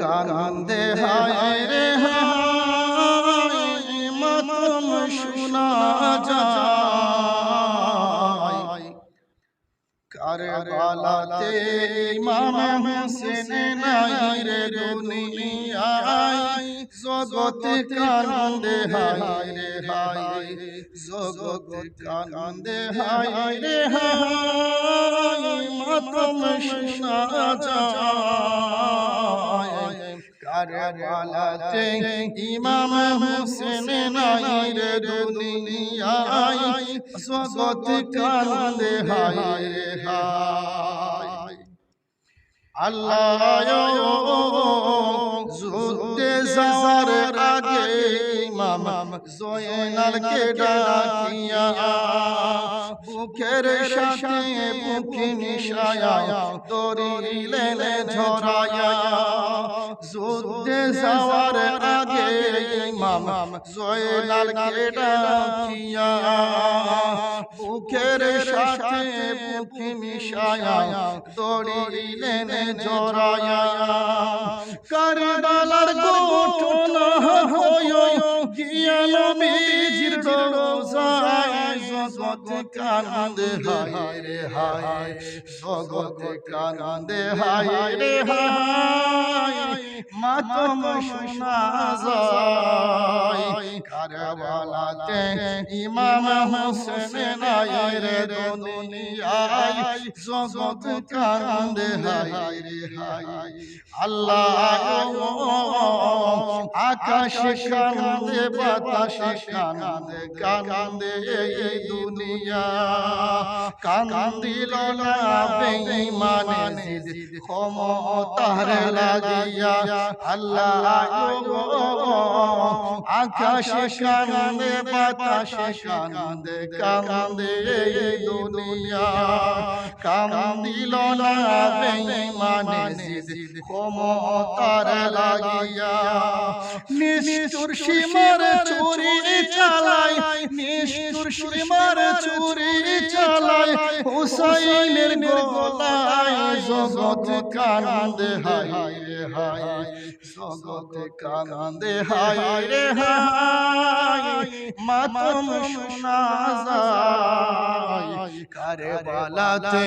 কান্দে হায় রে হায় মাতম শোনা যায়। কারবালাতে ইমাম হোসেন নাই রে দুনিয়ায়, জগত কান্দে হায় রে হায়, জগত কান্দে হায় রে হায় মাতম শোনা যায়। কারবালাতে ইমাম হোসেন নাই রে দুনিয়ায় জগত কান্দে হায়। রে হায় আল্লাহ যুদ্ধে যাওয়ার আগে ইমাম জয়নালকে ডাকিয়া বুকের সাথে বুকে মিশায়া দরিলেন ঝরায়া যুদ্ধে যাওয়ার আগে ইমাম জয়নালকে ডাকিয়া বুকের সাথে বুকে মিশায়া দড়িলেন জরায়া। কারবালার ঘটনা হয় গিয়াল বীজির রোজায় জগত কান্দে হায় রে হায় জগত কান্দে হায় রে হায়, মাতম শোনা যায় কারবালাতে ইমাম হোসেন আকাশ কান্দে বাতাস কান্দে কান্দে এই দুনিয়া। কান্দিল না বেঈমানে জিদ ক্ষমতার লাগিয়া। আল্লাহ আকাশ কান্দে বাতাস কান্দে কান্দে এই দুনিয়া। কান্দিল না বেঈমানে জিদ ক্ষমতার লাগিয়া। নিষ্ঠুর সীমার চুরি চালায় নিষ্ঠুর সীমার চুরি চালায় হুসাইনের গোলায় জগৎ কান্দে হায় রে হায় জগৎ কান্দে হায় রে হায় মাতম শোনা যায় কারবালাতে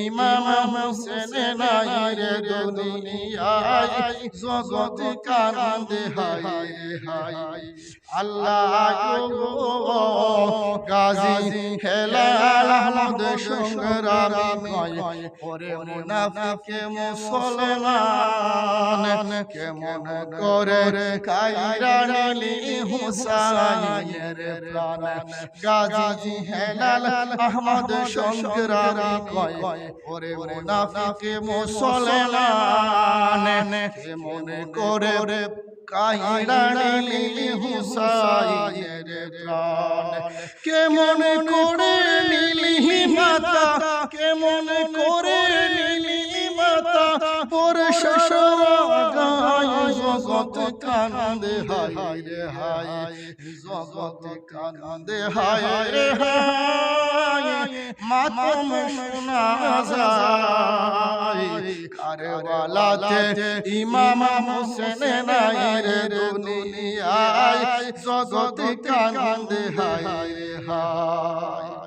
ইমাম হোসেন নাই রে দুনিয়ায় জগৎ কান্দে হায় হায় আল্লাহ গাজী হেলাল আহমদ সংগ্রামী ওরে মুনাফিকে মুসলমান। কেমন করে কাইরা নিলি হুসাইনের প্রাণ। গাজী হেলাল আহমদ সংগ্রামী ওরে মুনাফিকে মুসলমান। কেমন করে কাহিরা নিলি হুসাইনের প্রাণ। কেমন করে নিলি মাতা, কেমন করে নিলি মাতা শ্বশুর জগত কানন্দে হায় রে হায় জগত কানন্দে হায় রে হায়। মাতম শোনা যায়। কারবালাতে ইমাম হোসেন নাই রে দুনিয়ায় জগত কান্দে হায়। হায়।